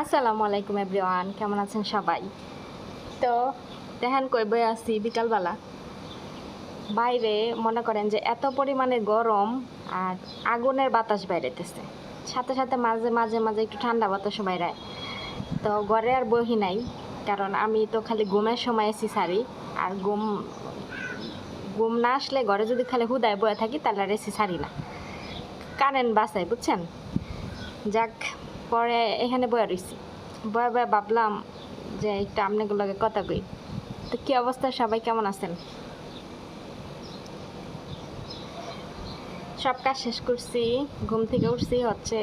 আসসালামু আলাইকুম এভরিওয়ান, কেমন আছেন সবাই? তো দেখেন কই বই আছি, বিকালবেলা। বাইরে মনে করেন যে এত পরিমাণে গরম আর আগুনের বাতাস বাইরেতেছে। সাথে সাথে মাঝে মাঝে মাঝে একটু ঠান্ডা বাতাসও বাইরায় তো ঘরে আর বহি নাই, কারণ আমি তো খালি ঘুমের সময় এসি সারি, আর ঘুম ঘুম না আসলে ঘরে যদি খালি হুদায় বয়ে থাকি তাহলে আর এসি সারি না। কারেন্ট বাসায় বুঝছেন? যাক পরে এখানে বয়ে রইছি। বয়ে বয়ে ভাবলাম যে একটু আপনাগুলোকে কথা কই। তো কি অবস্থা? সবাই কেমন আছেন? সব কাজ শেষ করছি। ঘুম থেকে উঠছি হচ্ছে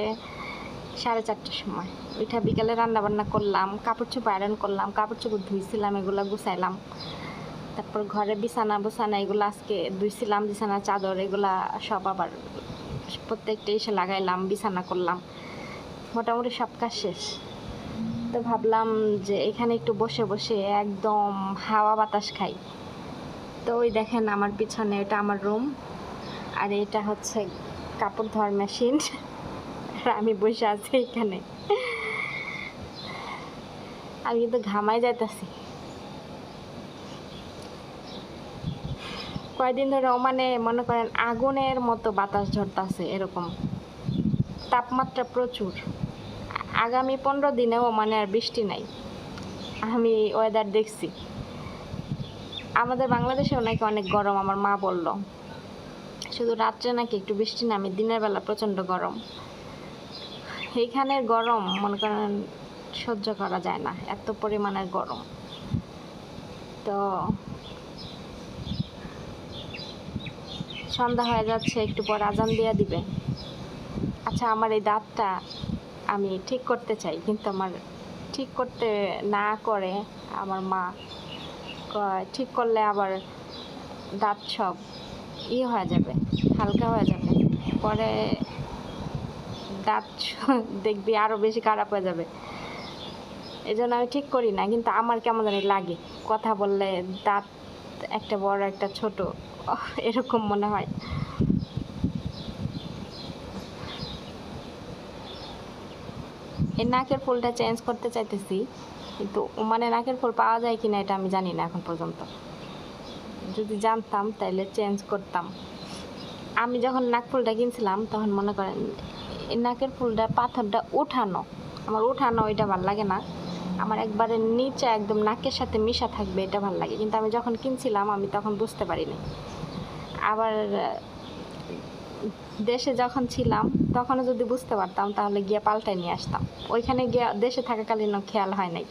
সাড়ে চারটার সময়। ওইটা বিকালে রান্না বান্না করলাম, কাপড় চোপড় আয়রন করলাম, কাপড় চোপড় ধুইছিলাম, এগুলো গুছাইলাম। তারপর ঘরে বিছানা বিছানা এগুলো আজকে ধুইছিলাম, বিছানা, চাদর এগুলা সব আবার প্রত্যেকটা এসে লাগাইলাম, বিছানা করলাম। মোটামুটি সব কাজ শেষ। তো ভাবলাম যে এখানে একটু বসে বসে একদম হাওয়া বাতাস খাই। তো ওই দেখেন আমার পিছনে এটা আমার রুম আর এটা হচ্ছে কাপড় ধোয়ার মেশিন আর আমি বসে আছি এখানে। আমি কিন্তু ঘামাই যাইতেছি। কয়েকদিন ধরে মানে মনে করেন আগুনের মতো বাতাস ঝরতাছে এরকম। তাপমাত্রা প্রচুর। আগামী পনেরো দিনেও মানে আর বৃষ্টি নাই। আমি ওয়েদার দেখছি। আমাদের বাংলাদেশেও নাকি অনেক গরম, আমার মা বলল। শুধু রাত্রে নাকি একটু বৃষ্টি নামে, দিনের বেলা প্রচণ্ড গরম। এইখানের গরম, মনে করেন, সহ্য করা যায় না, এত পরিমাণের গরম। তো সন্ধ্যা হয়ে যাচ্ছে, একটু পর আজান দিয়ে দিবে। আচ্ছা আমার এই দাঁতটা আমি ঠিক করতে চাই, কিন্তু আমার ঠিক করতে না করে আমার মা ঠিক করলে আবার দাঁত সব ই হয়ে যাবে, হালকা হয়ে যাবে। পরে দাঁত দেখবি আরও বেশি খারাপ হয়ে যাবে। এই জন্য আমি ঠিক করি না, কিন্তু আমার কেমন জানি লাগে। কথা বললে দাঁত একটা বড়, একটা ছোট এরকম মনে হয়। এই নাকের ফুলটা চেঞ্জ করতে চাইতেছি, কিন্তু মানে নাকের ফুল পাওয়া যায় কিনা এটা আমি জানি না এখন পর্যন্ত। যদি জানতাম তাহলে চেঞ্জ করতাম। আমি যখন নাক ফুলটা কিনছিলাম, তখন মনে করেন এই নাকের ফুলটা, পাথরটা উঠানো, আমার উঠানো ওইটা ভালো লাগে না। আমার একবারে নিচে একদম নাকের সাথে মিশা থাকবে এটা ভালো লাগে, কিন্তু আমি যখন কিনছিলাম, আমি তখন বুঝতে পারিনি। আবার দেশে যখন ছিলাম, তখনও যদি বুঝতে পারতাম, তাহলে গিয়ে পাল্টাই নিয়ে আসতাম। ওইখানে গিয়ে দেশে থাকাকালীন খেয়াল হয় নাই।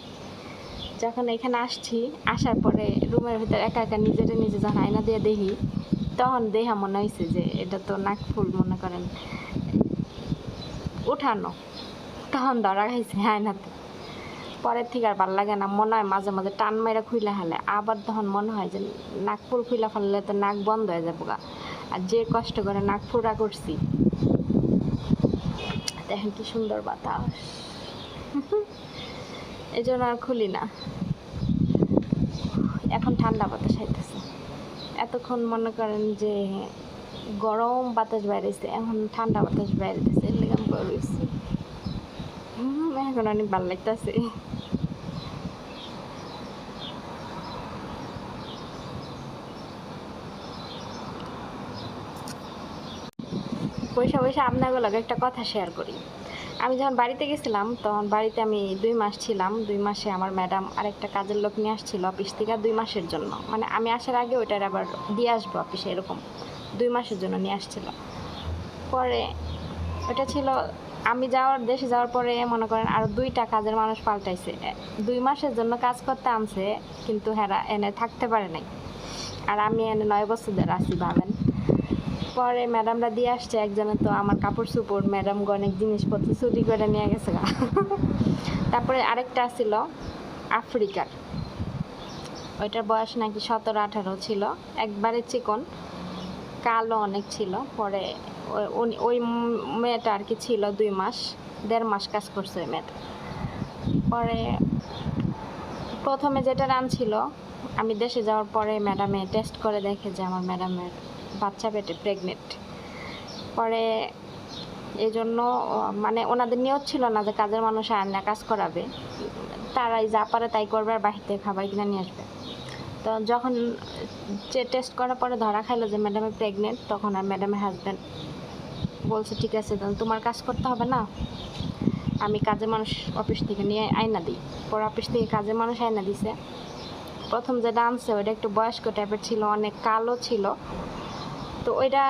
যখন এখানে আসছি, আসার পরে রুমের ভিতরে একা একা নিজেরে নিজে যখন আয়না দিয়ে দেখি, তখন দেহা মনে হয়েছে যে এটা তো নাক ফুল, মনে করেন, উঠানো। তখন ধরা খাইছে আয়নাতে। পরের থেকে আর ভালো লাগে না, মনে হয় মাঝে মাঝে টান মেরে খুইলে হালে আবার তখন মনে হয় যে নাক ফুল খুইলা ফেললে তো নাক বন্ধ হয়ে যাব গা আর যে কষ্ট করে নাক ফুরা করছি। দেখেন কি সুন্দর বাতাস। এই জন্য আর খুলি না। এখন ঠান্ডা বাতাস আইতেছে। এতক্ষণ মনে করেন যে গরম বাতাস বাইরেছে, এখন ঠান্ডা বাতাস বাইরেছে, এর লেগে আমি এখন অনেক ভালো লাগতেছে। পয়সা পয়সা আপনাকে লাগে একটা কথা শেয়ার করি। আমি যখন বাড়িতে গেছিলাম, তখন বাড়িতে আমি দুই মাস ছিলাম। দুই মাসে আমার ম্যাডাম আরেকটা কাজের লোক নিয়ে আসছিল অফিস থেকে দুই মাসের জন্য। মানে আমি আসার আগে ওইটার আবার দিয়ে আসব অফিসে এরকম। দুই মাসের জন্য নিয়ে আসছিল। পরে ওটা ছিল, আমি যাওয়ার, দেশে যাওয়ার পরে মনে করেন আরও দুইটা কাজের মানুষ পাল্টাইছে। দুই মাসের জন্য কাজ করতে আনছে, কিন্তু হেরা এনে থাকতে পারে নাই। আর আমি এনে নয় বছর ধরে ভাবেন পরে ম্যাডামরা দিয়ে আসছে, একজনে তো আমার কাপড় চোপড় ম্যাডাম অনেক জিনিসপত্র চুরি করে নিয়ে গেছে। তারপরে আরেকটা ছিল আফ্রিকার। ওইটার বয়স নাকি সতেরো, আঠারো ছিল। একবারে চিকন, কালো অনেক ছিল। পরে ওই মেয়েটা আর কি ছিল দুই মাস, দেড় মাস কাজ করছে ওই মেয়েটা। পরে প্রথমে যেটা রান ছিল, আমি দেশে যাওয়ার পরে ম্যাডামে টেস্ট করে দেখে যে আমার ম্যাডামের বাচ্চা পেটে প্রেগনেন্ট পরে এই জন্য মানে ওনাদের নিয়ত ছিল না যে কাজের মানুষ আয়না কাজ করাবে। তারাই যা পারে তাই করবে আর বাহির থেকে খাবার কিনে নিয়ে আসবে। তো যখন যে টেস্ট করার পরে ধরা খাইলো যে ম্যাডামে প্রেগনেন্ট তখন আর ম্যাডামের হাজব্যান্ড বলছে, ঠিক আছে তোমার কাজ করতে হবে না। আমি কাজের মানুষ অফিস থেকে নিয়ে আয়না দিই। পরে অফিস থেকে কাজের মানুষ আয়না দিছে। প্রথম যেটা আনছে ওইটা একটু বয়স্ক টাইপের ছিল, অনেক কালো ছিল। তো ওইটা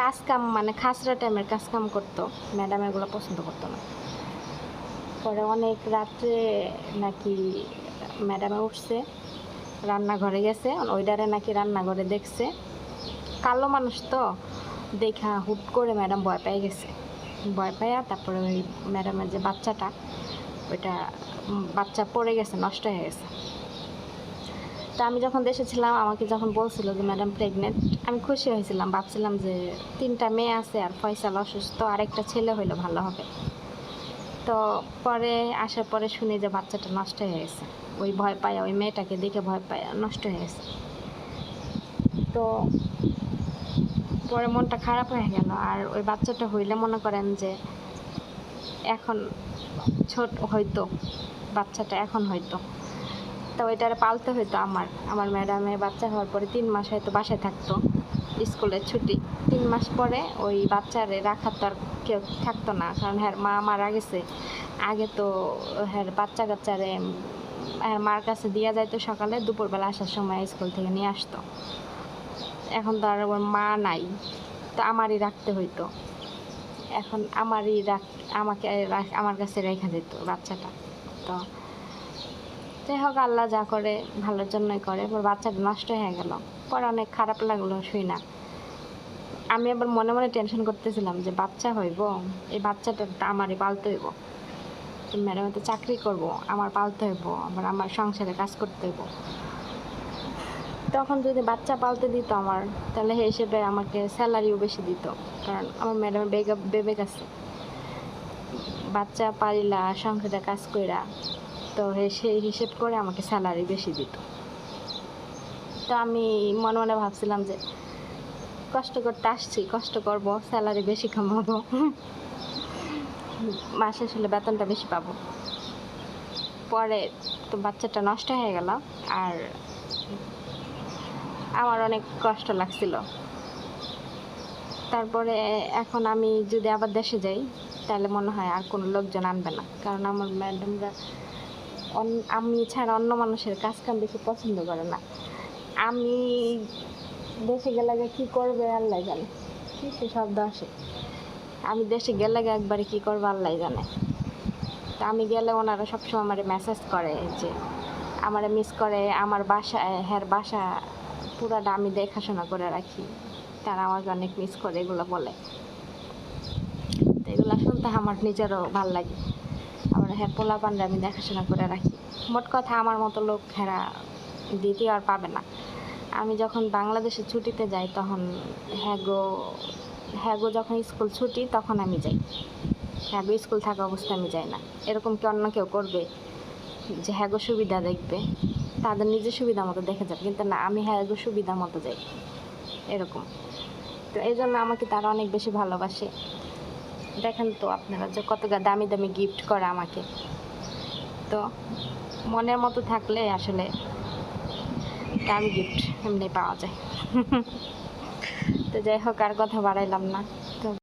কাজ কাম মানে খাসরা টাইমের কাজ কাম করতো। ম্যাডাম এগুলো পছন্দ করতো না। পরে অনেক রাত্রে নাকি ম্যাডামে উঠছে, রান্নাঘরে গেছে ওইটারে নাকি রান্নাঘরে দেখছে। কালো মানুষ তো, দেখা হুট করে ম্যাডাম ভয় পেয়ে গেছে। ভয় পাইয়া তারপরে ওই ম্যাডামের যে বাচ্চাটা, ওইটা বাচ্চা পড়ে গেছে, নষ্ট হয়ে গেছে। তা আমি যখন দেশে ছিলাম, আমাকে যখন বলছিল যে ম্যাডাম প্রেগনেন্ট আমি খুশি হয়েছিলাম। ভাবছিলাম যে, তিনটা মেয়ে আছে আর ফয়সাল অসুস্থ, আরেকটা ছেলে হইলে ভালো হবে। তো পরে আসার পরে শুনি যে, বাচ্চাটা নষ্ট হয়ে গেছে। ওই ভয় পায়, ওই মেয়েটাকে দেখে ভয় পায়, নষ্ট হয়ে গেছে। তো পরে মনটা খারাপ হয়ে গেল। আর ওই বাচ্চাটা হইলে মনে করেন যে, এখন ছোট হয়তো, বাচ্চাটা এখন হয়তো। তো ওইটারে পালতে হইতো আমার। আমার ম্যাডামের বাচ্চা হওয়ার পরে তিন মাস হয়তো বাসায় থাকতো স্কুলের ছুটি। তিন মাস পরে ওই বাচ্চারে রাখার তো আর কেউ থাকতো না, কারণ হ্যাঁ মা মারা গেছে। আগে তো হ্যাঁ বাচ্চা কাচ্চারে হ্যাঁ মার কাছে দিয়া যাইতো সকালে, দুপুরবেলা আসার সময় স্কুল থেকে নিয়ে আসতো। এখন তো আর ওর মা নাই, তো আমারই রাখতে হইতো। এখন আমারই রাখ, আমাকে আমার কাছে রেখা দিত বাচ্চাটা। তো যাই হোক, আল্লাহ যা করে, ভালোর জন্যই করে, এবার বাচ্চাটা নষ্ট হয়ে গেল। পরে অনেক খারাপ লাগল, শুই না। আমি আবার মনে মনে টেনশন করতেছিলাম যে বাচ্চা হইব, এই বাচ্চাটা আমারই পালতে হইব। ম্যাডাম তো চাকরি করব, আমার পালতে হইব, আবার আমার সংসারে কাজ করতে হইব। তখন যদি বাচ্চা পালতে দিত আমার, তাহলে সেই হিসেবে আমাকে স্যালারিও বেশি দিত, কারণ আমার ম্যাডামের বেগা বেবেক আছে। বাচ্চা পারিলা সংসারে কাজ কইরা তো সেই হিসেব করে আমাকে স্যালারি বেশি দিত। তো আমি মনে মনে ভাবছিলাম যে, কষ্ট করতে আসছি, কষ্ট করব স্যালারি বেশি কামাবো। মাসে আসলে বেতনটা বেশি পাবো। পরে তো বাচ্চাটা নষ্ট হয়ে গেল, আর আমার অনেক কষ্ট লাগছিল। তারপরে এখন আমি যদি আবার দেশে যাই, তাহলে মনে হয় আর কোনো লোকজন আনবে না। কারণ আমার ম্যাডামরা আমি ছাড়া অন্য মানুষের কাজ কাম বেশি পছন্দ করে না। আমি দেশে গেলে কী করবে আল্লাহ জানে। কি সে শব্দ আসে। আমি দেশে গেলে একবারে কী করবে আল্লাহ জানে। তা আমি গেলে ওনারা সবসময় আমার মেসেজ করে যে, আমার মিস করে, আমার বাসা হ্যার বাসা পুরাটা আমি দেখাশোনা করে রাখি। তারা আমাকে অনেক মিস করে, এগুলো বলে। তো এগুলো শুনতে আমার নিজেরও ভালো লাগে। হ্যাঁ পোলা পান্ডে আমি দেখাশোনা করে রাখি। মোট কথা আমার মতো লোক হেরা দ্বিতীয় আর পাবে না। আমি যখন বাংলাদেশে ছুটিতে যাই তখন হ্যাগো হ্যাগো যখন স্কুল ছুটি তখন আমি যাই। হ্যাগো স্কুল থাকা অবস্থায় আমি যাই না। এরকম কি অন্য কেউ করবে যে হ্যাগো সুবিধা দেখবে? তাদের নিজের সুবিধা মতো দেখে যাবে, কিন্তু না, আমি হ্যাগো সুবিধা মতো যাই। এরকম। তো এই জন্য আমাকে তারা অনেক বেশি ভালোবাসে। দেখেন তো আপনারা যে কত দামি দামি গিফট করে আমাকে। তো মনের মতো থাকলে আসলে দামি গিফট এমনি পাওয়া যায়। তো যাই হোক, আর কথা বাড়াইলাম না।